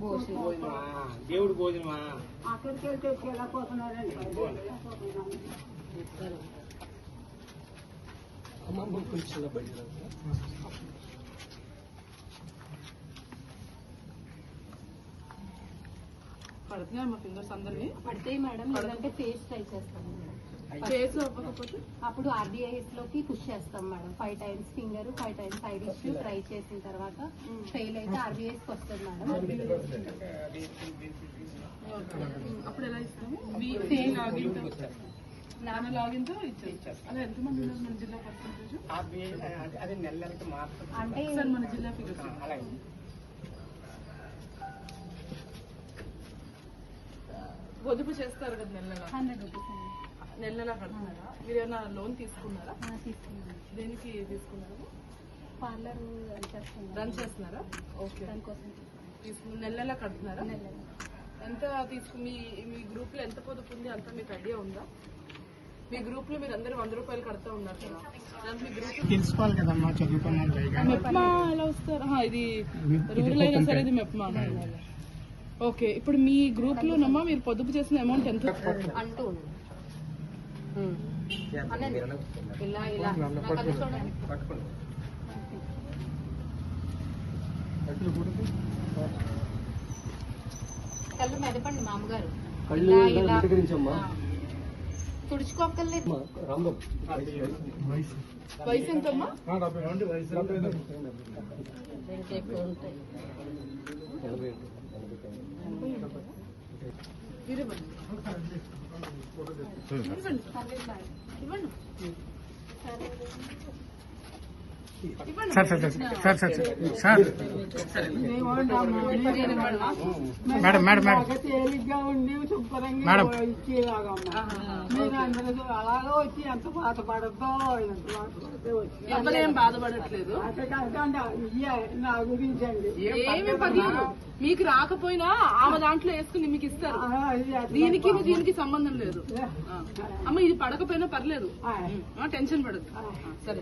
భోజనమా దేవుడు భోజనమా అక్కడికి వెళ్తే వెళ్ళకపోతున్నారండి అమ్మ కొంచెం పడుతున్నాయి మా ఫింగర్స్ అందరివి? పడితే మేడం లేదంటే ఫేస్ ట్రై చేస్తాం మేడం. ఫేస్ అవ్వకపోతే? అప్పుడు ఆర్డీఐఎస్లోకి పుష్ చేస్తాం madam. Five times finger five times side issue try చేసిన తర్వాత ఫెయిల్ అయితే ఆర్డీఐఎస్కి వస్తుంది మేడం. అప్పుడు ఎలా ఇస్తాము? నాన్న లాగిన్తో ఇచ్చేస్తాం అదే ఎంతమంది ఉన్నారు మన జిల్లా పర్సంటేజ్? అదే నెల నెలకి మాత్రం అంటే మన జిల్లా ఫిగర్స్ అలాగే. పొదుపు చేస్తారు కదా నెల నెల హండ్రెడ్ రూపీస్ అండి. నెల నెల కడుతున్నారా మీరు ఏమైనా లోన్ తీసుకున్నారా? ఆ, తీసుకున్నాం దేనికి తీసుకున్నారా? పార్లర్ చేస్తున్నాం. రన్ చేస్తున్నారా? ఓకే. దానికోసం తీసుకున్న నెల నెల కడుతున్నారా? నెల ఎంత తీసుకు మీ మీ గ్రూప్లో ఎంత పొదుపు ఉంది? అంత మీకు ఐడియా ఉందా? మీ గ్రూప్లో మీరు అందరూ వంద రూపాయలు కడతా ఉన్నారు కదా. మీ గ్రూప్ తెలుసుకోవాలి కదమ్మా చదువుకున్నాను మెప్మా ఎలా వస్తారు? ఇది రూరల్ అయినా సరే ఇది మెప్మా. ఓకే ఇప్పుడు మీ గ్రూప్ లోనమ్మా మీరు పొదుపు చేసిన అమౌంట్ ఎంత? అంటూ. ఇలా ఇలా. కళ్ళు మెదపండి మామగారు. ఇలా. తుడుచుకోక్కర్లేదు. వయసు 되기 때문에. 일본. 일본. 일본. 일본. Sir sir sir sir sir sir madam madam madam. ఉండి మేడం. అలాగే వచ్చి ఎంత ఎవరేం బాధపడట్లేదు? నా గురించి ఏమి మీకు రాకపోయినా ఆమె దాంట్లో వేసుకుని మీకు ఇస్తారు. దీనికి దీనికి సంబంధం లేదు. అమ్మ ఇది పడకపోయినా పర్లేదు. ఆ, టెన్షన్ పడదు సరే.